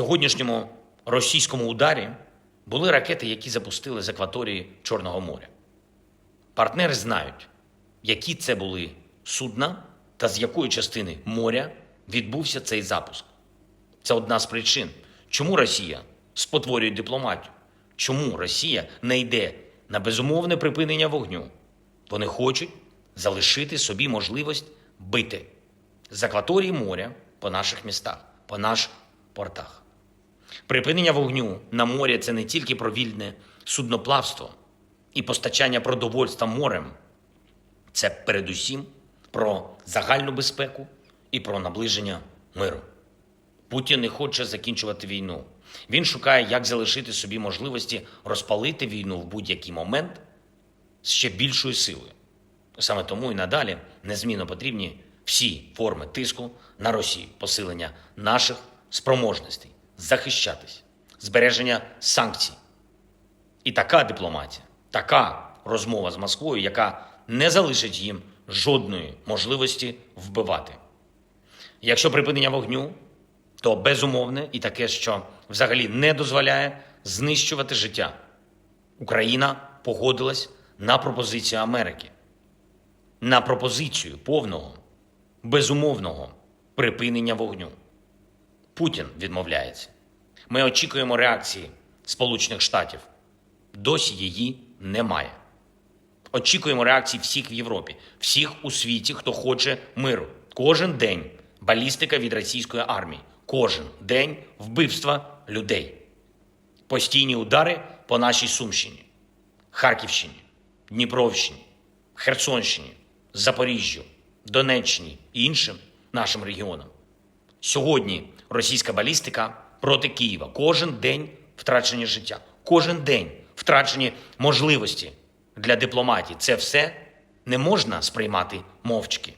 сьогоднішньому російському ударі були ракети, які запустили з акваторії Чорного моря. Партнери знають, які це були судна та з якої частини моря відбувся цей запуск. Це одна з причин, чому Росія спотворює дипломатію, чому Росія не йде на безумовне припинення вогню. Вони хочуть залишити собі можливість бити з акваторії моря по наших містах, по наших портах. Припинення вогню на морі це не тільки про вільне судноплавство і постачання продовольства морем, це передусім про загальну безпеку і про наближення миру. Путін не хоче закінчувати війну. Він шукає, як залишити собі можливості розпалити війну в будь-який момент з ще більшою силою. Саме тому і надалі незмінно потрібні всі форми тиску на Росію, посилення наших спроможностей, захищатись, збереження санкцій. І така дипломатія, така розмова з Москвою, яка не залишить їм жодної можливості вбивати. Якщо припинення вогню, то безумовне і таке, що взагалі не дозволяє знищувати життя. Україна погодилась на пропозицію Америки, на пропозицію повного, безумовного припинення вогню. Путін відмовляється. Ми очікуємо реакції Сполучених Штатів. Досі її немає. Очікуємо реакції всіх в Європі, всіх у світі, хто хоче миру. Кожен день балістика від російської армії, кожен день вбивства людей, постійні удари по нашій Сумщині, Харківщині, Дніпровщині, Херсонщині, Запоріжжю, Донеччині і іншим нашим регіонам. Сьогодні російська балістика проти Києва. Кожен день втрачені життя, кожен день втрачені можливості для дипломатії. Це все не можна сприймати мовчки.